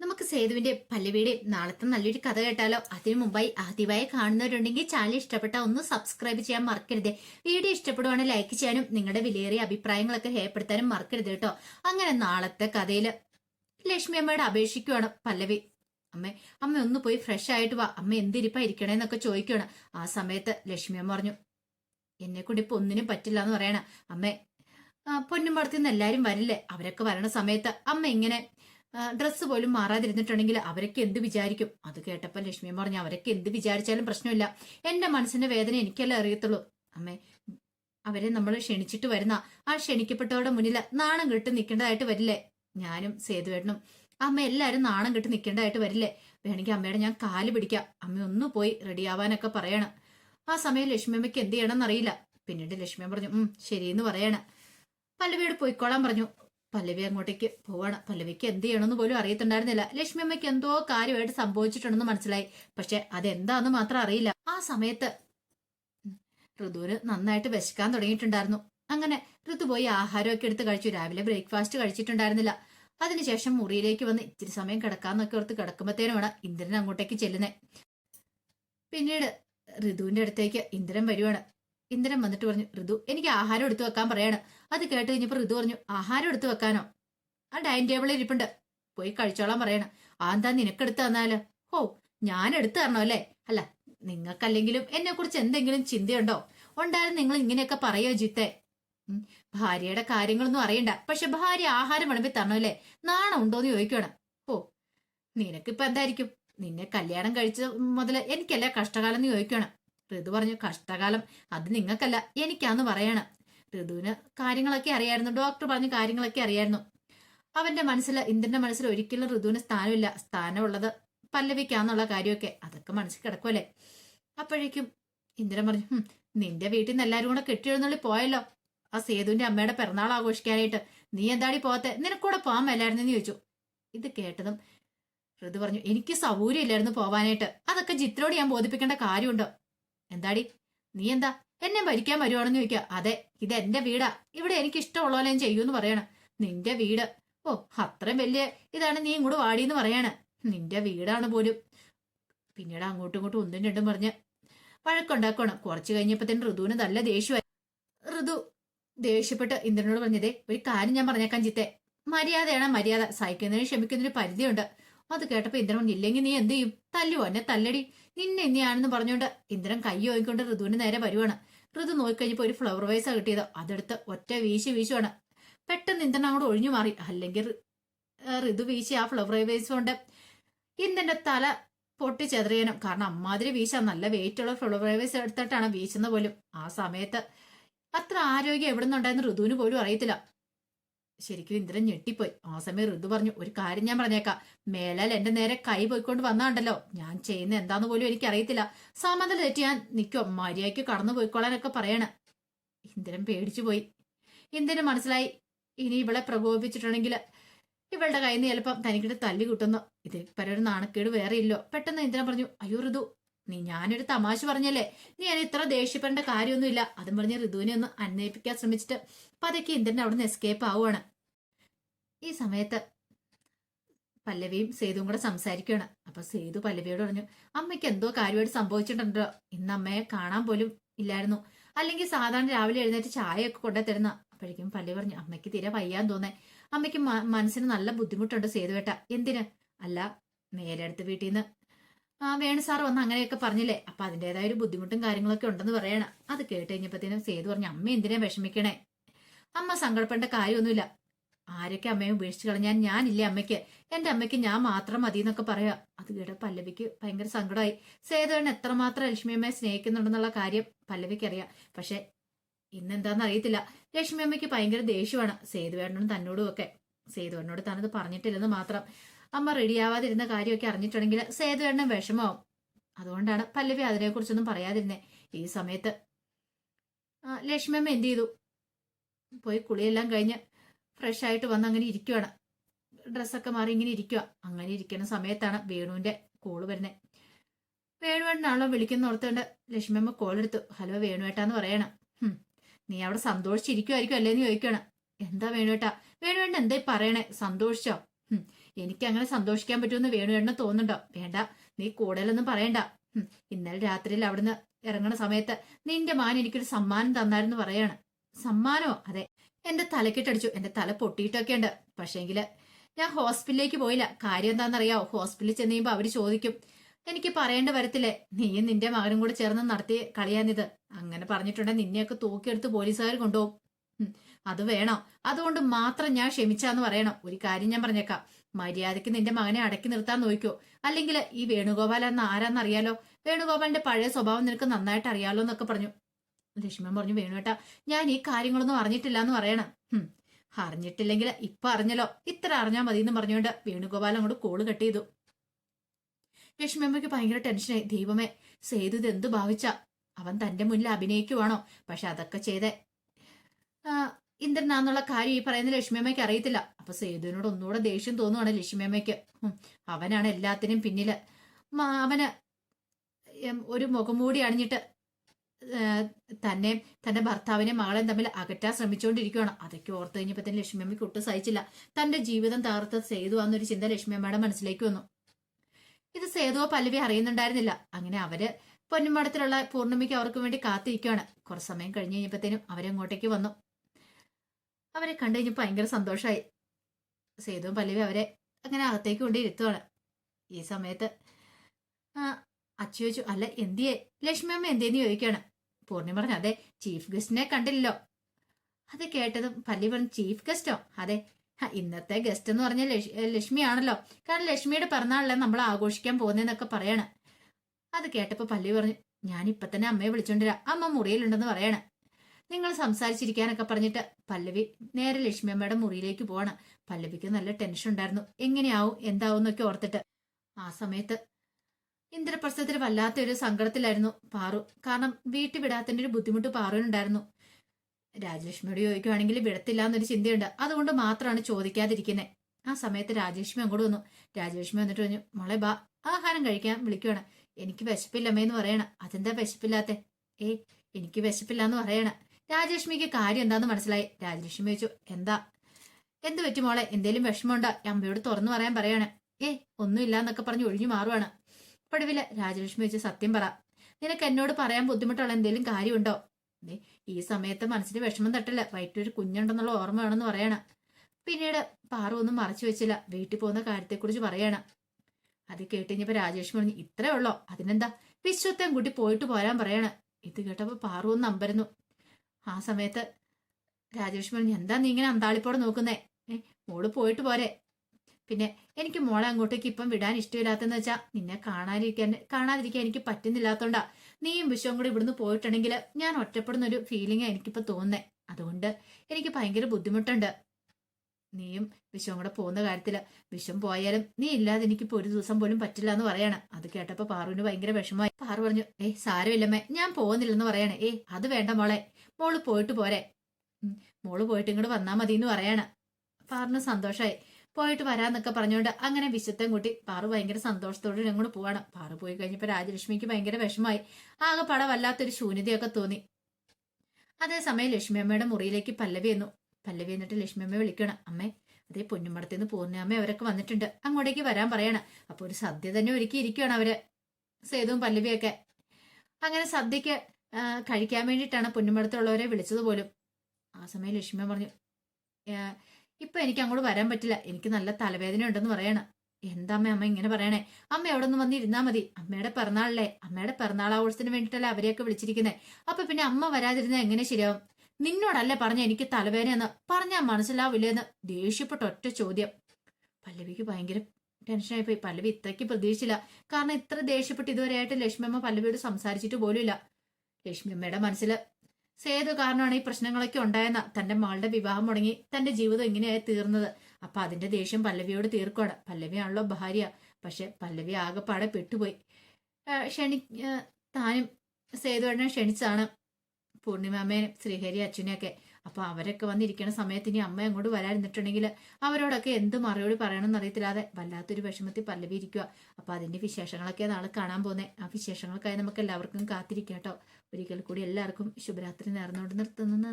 നമുക്ക് സേതുവിന്റെ പല്ലവിയുടെ നാളത്തെ നല്ലൊരു കഥ കേട്ടാലോ? അതിനു മുമ്പായി ആദ്യമായി കാണുന്നവരുണ്ടെങ്കിൽ ചാനൽ ഇഷ്ടപ്പെട്ട ഒന്ന് സബ്സ്ക്രൈബ് ചെയ്യാൻ മറക്കരുത്. വീഡിയോ ഇഷ്ടപ്പെടുവാണെങ്കിൽ ലൈക്ക് ചെയ്യാനും നിങ്ങളുടെ വിലയേറിയ അഭിപ്രായങ്ങളൊക്കെ രേഖപ്പെടുത്താനും മറക്കരുത് കേട്ടോ. അങ്ങനെ നാളത്തെ കഥയിൽ ലക്ഷ്മി അമ്മയോട് അപേക്ഷിക്കുവാണ് പല്ലവി. അമ്മേ അമ്മ ഒന്ന് പോയി ഫ്രഷ് ആയിട്ട് വാ. അമ്മ എന്തിരിപ്പാ ഇരിക്കണേന്നൊക്കെ ചോദിക്കുകയാണ് ആ സമയത്ത് ലക്ഷ്മി അമ്മ പറഞ്ഞു എന്നെ കൊണ്ട് ഇപ്പൊ ഒന്നിനും പറ്റില്ല എന്ന് പറയണ. അമ്മേ പൊന്നും വളർത്തിന്ന് എല്ലാരും വരില്ലേ? അവരൊക്കെ വരണ സമയത്ത് അമ്മ ഇങ്ങനെ ഡ്രസ്സ് പോലും മാറാതിരുന്നിട്ടുണ്ടെങ്കിൽ അവരൊക്കെ എന്ത് വിചാരിക്കും? അത് കേട്ടപ്പോൾ ലക്ഷ്മി പറഞ്ഞു അവരൊക്കെ എന്ത് വിചാരിച്ചാലും പ്രശ്നമില്ല. എന്റെ മനസ്സിന്റെ വേദന എനിക്കല്ലേ അറിയത്തുള്ളൂ. അമ്മേ അവരെ നമ്മൾ ക്ഷണിച്ചിട്ട് വരുന്ന ആ ക്ഷണിക്കപ്പെട്ടവരുടെ മുന്നിൽ നാണം കെട്ട് നിൽക്കേണ്ടതായിട്ട് വരില്ലേ? ഞാനും സേതുവേട്ടനും. അമ്മ എല്ലാരും നാണം കെട്ട് നിൽക്കേണ്ടതായിട്ട് വരില്ലേ? വേണമെങ്കിൽ അമ്മയുടെ ഞാൻ കാൽ പിടിക്കാം. അമ്മ ഒന്ന് പോയി റെഡിയാവാനൊക്കെ പറയണം. ആ സമയം ലക്ഷ്മിയമ്മയ്ക്ക് എന്ത് ചെയ്യണമെന്ന് അറിയില്ല. പിന്നീട് ലക്ഷ്മി പറഞ്ഞു ഉം ശരിയെന്ന് പറയണം. പല്ലവിയോട് പോയിക്കോളാൻ പറഞ്ഞു. പല്ലവി അങ്ങോട്ടേക്ക് പോവാണ്. പല്ലവിക്ക് എന്ത് ചെയ്യണമെന്ന് പോലും അറിയത്തുണ്ടായിരുന്നില്ല. ലക്ഷ്മി അമ്മയ്ക്ക് എന്തോ കാര്യമായിട്ട് സംഭവിച്ചിട്ടുണ്ടെന്ന് മനസ്സിലായി. പക്ഷെ അതെന്താന്ന് മാത്രം അറിയില്ല. ആ സമയത്ത് ഋതുവിന് നന്നായിട്ട് വിശക്കാൻ തുടങ്ങിയിട്ടുണ്ടായിരുന്നു. അങ്ങനെ ഋതു പോയി ആഹാരമൊക്കെ എടുത്ത് കഴിച്ചു. രാവിലെ ബ്രേക്ക്ഫാസ്റ്റ് കഴിച്ചിട്ടുണ്ടായിരുന്നില്ല. അതിനുശേഷം മുറിയിലേക്ക് വന്ന് ഇത്തിരി സമയം കിടക്കാന്നൊക്കെ ഓർത്ത് കിടക്കുമ്പോഴത്തേനുമാണ് ഇന്ദ്രൻ അങ്ങോട്ടേക്ക് ചെല്ലുന്നത് പിന്നീട് ഋതുവിന്റെ അടുത്തേക്ക് ഇന്ദ്രൻ വരുവാണ്. ഇന്ദ്രൻ വന്നിട്ട് പറഞ്ഞു ഋതു എനിക്ക് ആഹാരം എടുത്തു വെക്കാൻ പറയാണ്. അത് കേട്ട് കഴിഞ്ഞപ്പോൾ ഋതു പറഞ്ഞു ആഹാരം എടുത്തു വെക്കാനോ? ആ ഡൈനിങ് ടേബിളിൽ ഇരിപ്പുണ്ട്. പോയി കഴിച്ചോളാൻ പറയണം. ആന്താ നിനക്കെടുത്ത് തന്നാലോ ഹോ ഞാൻ എടുത്തു തരണോ അല്ലേ? അല്ല നിങ്ങൾക്കല്ലെങ്കിലും എന്നെ കുറിച്ച് എന്തെങ്കിലും ചിന്തയുണ്ടോ? ഉണ്ടായാലും നിങ്ങൾ ഇങ്ങനെയൊക്കെ പറയോ ജിത്തെ? ഭാര്യയുടെ കാര്യങ്ങളൊന്നും അറിയണ്ട. പക്ഷെ ഭാര്യ ആഹാരം വിളമ്പി അല്ലേ? നാണം ഉണ്ടോന്ന് ചോദിക്കണം ഓ നിനക്കിപ്പോ എന്തായിരിക്കും? നിന്നെ കല്യാണം കഴിച്ച മുതൽ എനിക്കല്ല കഷ്ടകാലം എന്ന് ചോദിക്കണം ഋതു പറഞ്ഞു കഷ്ടകാലം അത് നിങ്ങൾക്കല്ല എനിക്കാന്ന് പറയണം. ഋതുവിന് കാര്യങ്ങളൊക്കെ അറിയായിരുന്നു ഡോക്ടർ പറഞ്ഞ കാര്യങ്ങളൊക്കെ അറിയായിരുന്നു. അവന്റെ മനസ്സിൽ ഇന്ദ്രന്റെ മനസ്സിൽ ഒരിക്കലും ഋതുവിന് സ്ഥാനമില്ല സ്ഥാനമുള്ളത് പല്ലവിക്കാന്നുള്ള കാര്യമൊക്കെ അതൊക്കെ മനസ്സിൽ കിടക്കുമല്ലേ അപ്പോഴേക്കും ഇന്ദ്രൻ പറഞ്ഞു നിന്റെ വീട്ടിൽ നിന്ന് എല്ലാരും കൂടെ കെട്ടിയെഴുന്നള്ളി പോയല്ലോ. ആ സേതുവിന്റെ അമ്മയുടെ പിറന്നാൾ ആഘോഷിക്കാനായിട്ട്. നീ എന്താടി പോകത്തെ നിനക്കൂടെ പോകാൻ മേലായിരുന്നെന്ന് ചോദിച്ചു. ഇത് കേട്ടതും ഋതു പറഞ്ഞു എനിക്ക് സൗകര്യം ഇല്ലായിരുന്നു പോവാനായിട്ട്. അതൊക്കെ ചിത്രോട് ഞാൻ ബോധിപ്പിക്കേണ്ട കാര്യമുണ്ടോ? എന്താടി? നീ എന്താ? എന്നെ ഭരിക്കാൻ വരുവാണെന്ന് ചോദിക്കുക. അതെ ഇത് എന്റെ വീടാ. ഇവിടെ എനിക്ക് ഇഷ്ടമുള്ള പോലെ ഞാൻ ചെയ്യൂന്ന് പറയണ. നിന്റെ വീട്? ഓ അത്രയും വലിയ ഇതാണ് നീ ഇങ്ങോട്ട് വാടിയെന്ന് പറയാണ്. നിന്റെ വീടാണ് പോലും. പിന്നീട് അങ്ങോട്ടും ഇങ്ങോട്ടും ഒന്നും രണ്ടും പറഞ്ഞ് വഴക്കുണ്ടാക്കണം കുറച്ച് കഴിഞ്ഞപ്പോ തന്നെ ഋതുവിന് നല്ല ദേഷ്യമായി ഋതു ദേഷ്യപ്പെട്ട് ഇന്ദ്രനോട് പറഞ്ഞതേ ഒരു കാര്യം ഞാൻ പറഞ്ഞേക്കാൻ ചിത്തെ മര്യാദയാണ് മര്യാദ. സഹിക്കുന്നതിന് ക്ഷമിക്കുന്നതിന് പരിധിയുണ്ട്. അത് കേട്ടപ്പോ ഇന്ദ്രൻ ഇല്ലെങ്കിൽ നീ എന്ത് ചെയ്യും? തല്ലു എന്നെ തല്ലടി. നിന്നെ എന്നെയാണെന്ന് പറഞ്ഞുകൊണ്ട് ഇന്ദ്രൻ കൈ ഓയിക്കൊണ്ട് ഋതുവിന് നേരെ വരുവാണ്. ഋതു നോക്കിക്കഴിഞ്ഞപ്പോ ഒരു ഫ്ലവർ വൈസാ കിട്ടിയത്. അതെടുത്ത് ഒറ്റ വീശി വീശുവാണ്. പെട്ടെന്ന് ഇന്ദ്രൻ അങ്ങോട്ട് ഒഴിഞ്ഞു മാറി. അല്ലെങ്കിൽ ഋതു വീശി ആ ഫ്ലവർ വൈസ് കൊണ്ട് ഇന്ദ്രന്റെ തല പൊട്ടി പൊട്ടിച്ചെതറിയണം കാരണം അമ്മാതിരി വീശ നല്ല വെയിറ്റ് ഉള്ള ഫ്ലവർ വൈസ് എടുത്തിട്ടാണ് വീശുന്ന പോലും. ആ സമയത്ത് അത്ര ആരോഗ്യം എവിടെ നിന്നുണ്ടായെന്ന് ഋതുവിന് പോലും അറിയത്തില്ല. ശരിക്കും ഇന്ദ്രൻ ഞെട്ടിപ്പോയി. ആ സമയം ഋതു പറഞ്ഞു ഒരു കാര്യം ഞാൻ പറഞ്ഞേക്കാം. മേലാൽ എന്റെ നേരെ കൈ പോയിക്കൊണ്ട് വന്നാണ്ടല്ലോ. ഞാൻ ചെയ്യുന്ന എന്താന്ന് പോലും എനിക്ക് അറിയത്തില്ല സാമന്തല തെറ്റി ഞാൻ നിൽക്കോ മര്യാദയ്ക്ക് കടന്നു പോയിക്കോളാനൊക്കെ പറയണ. ഇന്ദ്രൻ പേടിച്ചു പോയി. ഇന്ദ്രന് മനസ്സിലായി ഇനി ഇവളെ പ്രകോപിപ്പിച്ചിട്ടുണ്ടെങ്കിൽ ഇവളുടെ കയ്യിൽ നിന്ന് ചിലപ്പം തനിക്കിട്ട് തല്ലി കിട്ടുന്നു. ഇതിൽ പരൊരു നാണക്കേട് വേറെ ഇല്ലോ പെട്ടെന്ന് ഇന്ദ്രൻ പറഞ്ഞു അയ്യോ ഋതു നീ ഞാനൊരു തമാശ പറഞ്ഞല്ലേ? നീ ഞാൻ ഇത്ര ദേഷ്യപ്പെടേണ്ട കാര്യമൊന്നുമില്ല. അതും പറഞ്ഞ് ഋതുവിനെ ഒന്ന് അന്വയിപ്പിക്കാൻ ശ്രമിച്ചിട്ട് പതുക്കെ ഇന്ദ്രൻ അവിടെ നിന്ന് എസ്കേപ്പ് ആവുകയാണ് ഈ സമയത്ത് പല്ലവിയും സേതുവും കൂടെ സംസാരിക്കുകയാണ് അപ്പൊ സേതു പല്ലവിയോട് പറഞ്ഞു അമ്മയ്ക്ക് എന്തോ കാര്യമായിട്ട് സംഭവിച്ചിട്ടുണ്ടോ ഇന്ന് അമ്മയെ കാണാൻ പോലും ഇല്ലായിരുന്നു. അല്ലെങ്കിൽ സാധാരണ രാവിലെ എഴുന്നേറ്റ് ചായയൊക്കെ കൊണ്ടു തരുന്ന. അപ്പോഴേക്കും പല്ലവി പറഞ്ഞു അമ്മയ്ക്ക് തീരെ വയ്യാൻ തോന്നേ. അമ്മയ്ക്ക് മനസ്സിന് നല്ല ബുദ്ധിമുട്ടുണ്ട് സേതുവേട്ട. എന്തിന്? അല്ല നേരെ അടുത്ത് വീട്ടിൽ നിന്ന് വേണു സാർ വന്ന് അങ്ങനെയൊക്കെ പറഞ്ഞില്ലേ? അപ്പൊ അതിന്റെതായ ഒരു ബുദ്ധിമുട്ടും കാര്യങ്ങളൊക്കെ ഉണ്ടെന്ന് പറയണം. അത് കേട്ട് കഴിഞ്ഞപ്പോഴത്തേനും സേതു പറഞ്ഞു അമ്മ എന്തിനാ വിഷമിക്കണേ? അമ്മ സങ്കടപ്പെടേണ്ട കാര്യമൊന്നുമില്ല. ആരൊക്കെ അമ്മയെ ഉപേക്ഷിച്ച് കളഞ്ഞാൽ ഞാനില്ലേ അമ്മയ്ക്ക്. എന്റെ അമ്മയ്ക്ക് ഞാൻ മാത്രം മതി എന്നൊക്കെ പറയാ. അത് കേട്ട പല്ലവിക്ക് ഭയങ്കര സങ്കടമായി. സേതുവേണ്ണ എത്രമാത്രം ലക്ഷ്മിയമ്മയെ സ്നേഹിക്കുന്നുണ്ടെന്നുള്ള കാര്യം പല്ലവിക്ക് അറിയാം പക്ഷെ ഇന്നെന്താന്ന് അറിയത്തില്ല. ലക്ഷ്മി അമ്മയ്ക്ക് ഭയങ്കര ദേഷ്യമാണ്. സേതുവേണ്ണനും തന്നോടും ഒക്കെ. സേതുവേണ്ണനോട് താനത് പറഞ്ഞിട്ടില്ലെന്ന് മാത്രം. അമ്മ റെഡിയാവാതിരുന്ന കാര്യമൊക്കെ അറിഞ്ഞിട്ടുണ്ടെങ്കിൽ സേതുവേണ്ണൻ വിഷമാവും അതുകൊണ്ടാണ് പല്ലവി അതിനെക്കുറിച്ചൊന്നും പറയാതിരുന്നേ. ഈ സമയത്ത് ലക്ഷ്മിയമ്മ എന്ത് ചെയ്തു? പോയി കുളിയെല്ലാം കഴിഞ്ഞ് ഫ്രഷ് ആയിട്ട് വന്ന് അങ്ങനെ ഇരിക്കുവാണ്. ഡ്രസ്സൊക്കെ മാറി ഇങ്ങനെ ഇരിക്കുക അങ്ങനെ ഇരിക്കുന്ന സമയത്താണ് വേണുവിന്റെ കോൾ വരുന്നത് വേണുവേട്ടനാണല്ലോ വിളിക്കുന്ന ഓർത്തുകൊണ്ട് ലക്ഷ്മിയമ്മ കോൾ എടുത്തു. ഹലോ വേണുവേട്ടാന്ന് പറയണം. നീ അവിടെ സന്തോഷിച്ചിരിക്കുമായിരിക്കും അല്ലേന്ന് ചോദിക്കണം എന്താ വേണുവേട്ടാ? വേണുവേട്ടൻ എന്തായി പറയണേ? സന്തോഷിച്ചോ? എനിക്ക് അങ്ങനെ സന്തോഷിക്കാൻ പറ്റുമെന്ന് വേണുവേണ്ണ തോന്നുന്നുണ്ടോ? വേണ്ട നീ കൂടുതലൊന്നും പറയണ്ട. ഇന്നലെ രാത്രിയിൽ അവിടുന്ന് ഇറങ്ങണ സമയത്ത് നിന്റെ മാൻ എനിക്കൊരു സമ്മാനം തന്നായിരുന്നു പറയാണ്. സമ്മാനോ? അതെ. എന്റെ തലക്കെട്ടടിച്ചു. എന്റെ തല പൊട്ടിയിട്ടൊക്കെ ഉണ്ട് പക്ഷേങ്കിൽ ഞാൻ ഹോസ്പിറ്റലിലേക്ക് പോയില്ല. കാര്യം എന്താണെന്നറിയാവോ? ഹോസ്പിറ്റലിൽ ചെന്ന് കഴിയുമ്പോൾ അവർ ചോദിക്കും. എനിക്ക് പറയേണ്ട വരത്തില്ലേ? നീയും നിന്റെ മകനും കൂടെ ചേർന്ന് നടത്തിയ കളിയാനിത് അങ്ങനെ പറഞ്ഞിട്ടുണ്ടെങ്കിൽ നിന്നെയൊക്കെ തൂക്കിയെടുത്ത് പോലീസുകാർ കൊണ്ടുപോകും. അത് വേണം. അതുകൊണ്ട് മാത്രം ഞാൻ ക്ഷമിച്ചാന്ന് പറയണം. ഒരു കാര്യം ഞാൻ പറഞ്ഞേക്കാം. മര്യാദയ്ക്ക് നിന്റെ മകനെ അടക്കി നിർത്താൻ നോക്കിയോ അല്ലെങ്കിൽ ഈ വേണുഗോപാൽ എന്ന ആരാന്നറിയാലോ വേണുഗോപാലിന്റെ പഴയ സ്വഭാവം നിനക്ക് നന്നായിട്ട് അറിയാലോ എന്നൊക്കെ പറഞ്ഞു. ലക്ഷ്മൺ പറഞ്ഞു വേണുവേട്ടാ ഞാൻ ഈ കാര്യങ്ങളൊന്നും അറിഞ്ഞിട്ടില്ല എന്ന് പറയണം അറിഞ്ഞിട്ടില്ലെങ്കിൽ ഇപ്പൊ അറിഞ്ഞല്ലോ. ഇത്ര അറിഞ്ഞാൽ മതി എന്ന് പറഞ്ഞുകൊണ്ട് വേണുഗോപാൽ അങ്ങോട്ട് കോൾ കട്ട് ചെയ്തു. ലക്ഷ്മിയമ്മയ്ക്ക് ഭയങ്കര ടെൻഷനായി. ദൈവമേ സേതു ഇതെന്ത് ഭാവിച്ച? അവൻ തന്റെ മുന്നിൽ അഭിനയിക്കുവാണോ? പക്ഷെ അതൊക്കെ ചെയ്തേ. ഇന്ദ്രനാന്നുള്ള കാര്യം ഈ പറയുന്ന ലക്ഷ്മിയമ്മയ്ക്ക് അറിയത്തില്ല. അപ്പൊ സേതുവിനോട് ഒന്നുകൂടെ ദേഷ്യം തോന്നുവാണ് ലക്ഷ്മിയമ്മയ്ക്ക്. അവനാണ് എല്ലാത്തിനും പിന്നിൽ. അവന് ഒരു മുഖംമൂടി അണിഞ്ഞിട്ട് തന്നെ തന്റെ ഭർത്താവിനെ മകളെയും തമ്മിൽ അകറ്റാൻ ശ്രമിച്ചുകൊണ്ടിരിക്കുകയാണ് അതൊക്കെ ഓർത്ത് കഴിഞ്ഞപ്പോ തന്നെ ലക്ഷ്മിയമ്മയ്ക്ക് ഒട്ടും സഹിച്ചില്ല. തന്റെ ജീവിതം തകർത്ത സേതു എന്നൊരു ചിന്ത ലക്ഷ്മിയമ്മയുടെ മനസ്സിലേക്ക് വന്നു. ഇത് സേതുവോ പല്ലവി അറിയുന്നുണ്ടായിരുന്നില്ല. അങ്ങനെ അവർ പൊന്നുമടത്തിലുള്ള പൂർണിമയ്ക്ക് അവർക്ക് വേണ്ടി കാത്തിരിക്കുകയാണ് കുറച്ച് സമയം കഴിഞ്ഞ് കഴിഞ്ഞപ്പോഴത്തേനും അവരങ്ങോട്ടേക്ക് വന്നു. അവരെ കണ്ടു കഴിഞ്ഞപ്പോൾ ഭയങ്കര സന്തോഷമായി സേതുവും പല്ലവി അവരെ അങ്ങനെ അകത്തേക്ക് കൊണ്ട് ഇരുത്തുവാണ് ഈ സമയത്ത് അച്ചു ചോദിച്ചു അല്ല എന്തിയെ? ലക്ഷ്മി അമ്മ എന്തേന്ന് ചോദിക്കാണ്? പൂർണി പറഞ്ഞു അതെ ചീഫ് ഗസ്റ്റിനെ കണ്ടില്ലല്ലോ അത് കേട്ടതും പല്ലി പറഞ്ഞു ചീഫ് ഗസ്റ്റോ അതെ. ഇന്നത്തെ ഗസ്റ്റ് എന്ന് പറഞ്ഞ ലക്ഷ്മിയാണല്ലോ. കാരണം ലക്ഷ്മിയുടെ പിറന്നാളല്ലേ നമ്മൾ ആഘോഷിക്കാൻ പോകുന്നതെന്നൊക്കെ പറയാണ്. അത് കേട്ടപ്പോ പല്ലി പറഞ്ഞു ഞാൻ ഇപ്പൊ തന്നെ അമ്മയെ വിളിച്ചോണ്ടിരാ അമ്മ മുറിയിലുണ്ടെന്ന് പറയാണ്. നിങ്ങൾ സംസാരിച്ചിരിക്കാനൊക്കെ പറഞ്ഞിട്ട് പല്ലവി നേരെ ലക്ഷ്മി അമ്മയുടെ മുറിയിലേക്ക് പോവാണ്. പല്ലവിക്ക് നല്ല ടെൻഷൻ ഉണ്ടായിരുന്നു. എങ്ങനെയാവും? എന്താവും എന്നൊക്കെ ഓർത്തിട്ട്. ആ സമയത്ത് ഇന്ദ്രപ്രസ്ഥത്തിൽ വല്ലാത്തൊരു സങ്കടത്തിലായിരുന്നു പാറു. കാരണം വീട്ടിൽ വിടാത്തതിന്റെ ഒരു ബുദ്ധിമുട്ട് പാറുവിനുണ്ടായിരുന്നു. രാജലക്ഷ്മിയോട് ചോദിക്കുവാണെങ്കിൽ വിടത്തില്ല എന്നൊരു ചിന്തയുണ്ട്. അതുകൊണ്ട് മാത്രമാണ് ചോദിക്കാതിരിക്കുന്നത് ആ സമയത്ത് രാജലക്ഷ്മി അങ്ങോട്ട് വന്നു. രാജലക്ഷ്മി വന്നിട്ട് പറഞ്ഞു മോളെ ബാ ആഹാരം കഴിക്കാൻ വിളിക്കുവാണ്. എനിക്ക് വിശപ്പില്ലമ്മേന്ന് പറയണം. അതെന്താ വിശപ്പില്ലാത്തെ? ഏ എനിക്ക് വിശപ്പില്ല എന്ന് പറയണ. രാജലക്ഷ്മിക്ക് കാര്യം എന്താന്ന് മനസ്സിലായി. രാജലക്ഷ്മി ചോദിച്ചു എന്താ? എന്ത് പറ്റി മോളെ? എന്തേലും വിഷമമുണ്ടോ? അമ്മയോട് തുറന്നു പറയാൻ പറയാണ്. ഏ ഒന്നുമില്ല എന്നൊക്കെ പറഞ്ഞ് ഒഴിഞ്ഞു മാറുവാണ്. പടുവിൽ രാജലക്ഷ്മി വെച്ച് സത്യം പറ. നിനക്ക് എന്നോട് പറയാൻ ബുദ്ധിമുട്ടുള്ള എന്തെങ്കിലും കാര്യമുണ്ടോ? ഈ സമയത്ത് മനസ്സിന് വിഷമം തട്ടില്ല. വയറ്റൊരു കുഞ്ഞുണ്ടെന്നുള്ള ഓർമ്മ വേണമെന്ന് പറയണം. പിന്നീട് പാറ ഒന്നും മറച്ചു വെച്ചില്ല. വീട്ടിൽ പോകുന്ന കാര്യത്തെക്കുറിച്ച് പറയണം. അത് കേട്ടുകഴിഞ്ഞപ്പോ രാജലക്ഷ്മി പറഞ്ഞു ഇത്രേ ഉള്ളോ? അതിനെന്താ? വിശ്വത്തെയും കൂട്ടി പോയിട്ട് പോരാൻ പറയണം. ഇത് കേട്ടപ്പോ പാറു ഒന്ന് അമ്പരുന്നു. ആ സമയത്ത് രാജലക്ഷ്മി പറഞ്ഞു എന്താ നീ ഇങ്ങനെ അന്താളിപ്പോടെ നോക്കുന്നേ? ഏ മോൾ പോയിട്ട് പോരെ. പിന്നെ എനിക്ക് മോളെ അങ്ങോട്ടേക്ക് ഇപ്പം വിടാൻ ഇഷ്ടമില്ലാത്തെന്ന് വെച്ചാ നിന്നെ കാണാതിരിക്കാൻ കാണാതിരിക്കാൻ എനിക്ക് പറ്റുന്നില്ലാത്തോണ്ടാ. നീയും വിശ്വം കൂടി ഇവിടുന്ന് പോയിട്ടുണ്ടെങ്കിൽ ഞാൻ ഒറ്റപ്പെടുന്ന ഒരു ഫീലിംഗ് എനിക്കിപ്പോൾ തോന്നുന്നേ. അതുകൊണ്ട് എനിക്ക് ഭയങ്കര ബുദ്ധിമുട്ടുണ്ട്. നീയും വിശ്വം കൂടെ പോകുന്ന കാര്യത്തിൽ വിശ്വം പോയാലും നീ ഇല്ലാതെ എനിക്കിപ്പോൾ ഒരു ദിവസം പോലും പറ്റില്ല എന്ന് പറയണം. അത് കേട്ടപ്പോൾ പാറുവിന് ഭയങ്കര വിഷമമായി. പാറു പറഞ്ഞു ഏയ് സാരമില്ലമ്മേ ഞാൻ പോകുന്നില്ലെന്ന് പറയണേ. ഏയ് അത് വേണ്ട മോളെ. മോൾ പോയിട്ട് പോരെ. മോൾ പോയിട്ട് ഇങ്ങോട്ട് വന്നാ മതി എന്ന് പറയാണ്. പാറിന് സന്തോഷമായി പോയിട്ട് വരാന്നൊക്കെ പറഞ്ഞുകൊണ്ട് അങ്ങനെ വിശുദ്ധം കൂട്ടി പാറു ഭയങ്കര സന്തോഷത്തോടെ അങ്ങോട്ട് പോവാണ്. പാറു പോയി കഴിഞ്ഞപ്പോ രാജലക്ഷ്മിക്ക് ഭയങ്കര വിഷമായി ആകെ പട വല്ലാത്തൊരു ശൂന്യതയൊക്കെ തോന്നി. അതേസമയം ലക്ഷ്മി അമ്മയുടെ മുറിയിലേക്ക് പല്ലവി എന്നു പല്ലവി എന്നിട്ട് ലക്ഷ്മി അമ്മയെ വിളിക്കണം. അമ്മേ അതേ പൊന്നുമടത്തിന്ന് പൂർണയമ്മ അവരൊക്കെ വന്നിട്ടുണ്ട്. അങ്ങോട്ടേക്ക് വരാൻ പറയണം. അപ്പൊ ഒരു സദ്യ തന്നെ ഒരുക്കി ഇരിക്കുകയാണ് അവർ. സേതുവും പല്ലവിയൊക്കെ. അങ്ങനെ സദ്യക്ക് കഴിക്കാൻ വേണ്ടിയിട്ടാണ് പൊന്നുമടത്തുള്ളവരെ വിളിച്ചത് പോലും. ആ സമയം ലക്ഷ്മി പറഞ്ഞു "ഏ, ഇപ്പൊ എനിക്ക് അങ്ങോട്ട് വരാൻ പറ്റില്ല. എനിക്ക് നല്ല തലവേദന ഉണ്ടെന്ന് പറയണം. എന്താ അമ്മ അമ്മ ഇങ്ങനെ പറയണേ? അമ്മ എവിടെ നിന്ന് വന്നിരുന്നാ മതി. അമ്മയുടെ പിറന്നാളല്ലേ. അമ്മയുടെ പിറന്നാൾ ആഘോഷത്തിന് വേണ്ടിയിട്ടല്ലേ അവരെയൊക്കെ വിളിച്ചിരിക്കുന്നത് അപ്പൊ പിന്നെ അമ്മ വരാതിരുന്ന എങ്ങനെ ശരിയാവും? നിന്നോടല്ലേ പറഞ്ഞ എനിക്ക് തലവേദന എന്ന് പറഞ്ഞാൽ മനസ്സിലാവില്ലെന്ന് ദേഷ്യപ്പെട്ട ഒറ്റ ചോദ്യം. പല്ലവിക്ക് ഭയങ്കര ടെൻഷനായി പോയി പല്ലവി ഇത്രയ്ക്ക് പ്രതീക്ഷിച്ചില്ല. കാരണം ഇത്ര ദേഷ്യപ്പെട്ട് ഇതുവരെയായിട്ട് ലക്ഷ്മിയമ്മ പല്ലവിയോട് സംസാരിച്ചിട്ട് പോലുമില്ല. ലക്ഷ്മിയമ്മയുടെ മനസ്സിൽ സേതു കാരണമാണ് ഈ പ്രശ്നങ്ങളൊക്കെ ഉണ്ടായെന്ന തന്റെ മകളുടെ വിവാഹം മുടങ്ങി തന്റെ ജീവിതം ഇങ്ങനെയായി തീർന്നത്. അപ്പൊ അതിന്റെ ദേഷ്യം പല്ലവിയോട് തീർക്കുകയാണ് പല്ലവിയാണല്ലോ ഭാര്യ. പക്ഷെ പല്ലവി ആകെപ്പാടെ പെട്ടുപോയി. ക്ഷണി താനും സേതുവേടനെ ക്ഷണിച്ചാണ് പൂർണിമാമേനും ശ്രീഹരി അച്ഛനെയൊക്കെ. അപ്പൊ അവരൊക്കെ വന്നിരിക്കുന്ന സമയത്ത് ഇനി അമ്മ അങ്ങോട്ട് വരാതിരുന്നിട്ടുണ്ടെങ്കിൽ അവരോടൊക്കെ എന്ത് മറുപടി പറയണമെന്ന് അറിയത്തില്ലാതെ വല്ലാത്തൊരു വിഷമത്തിൽ പല്ലവി ഇരിക്കുക അപ്പൊ അതിന്റെ വിശേഷങ്ങളൊക്കെ നാളെ കാണാൻ പോകുന്നത് ആ വിശേഷങ്ങൾക്കായി നമുക്ക് എല്ലാവർക്കും കാത്തിരിക്കാം കേട്ടോ. ഒരിക്കൽ കൂടി എല്ലാവർക്കും ശുഭരാത്രി നേർന്നുകൊണ്ട് നിർത്തുന്നു.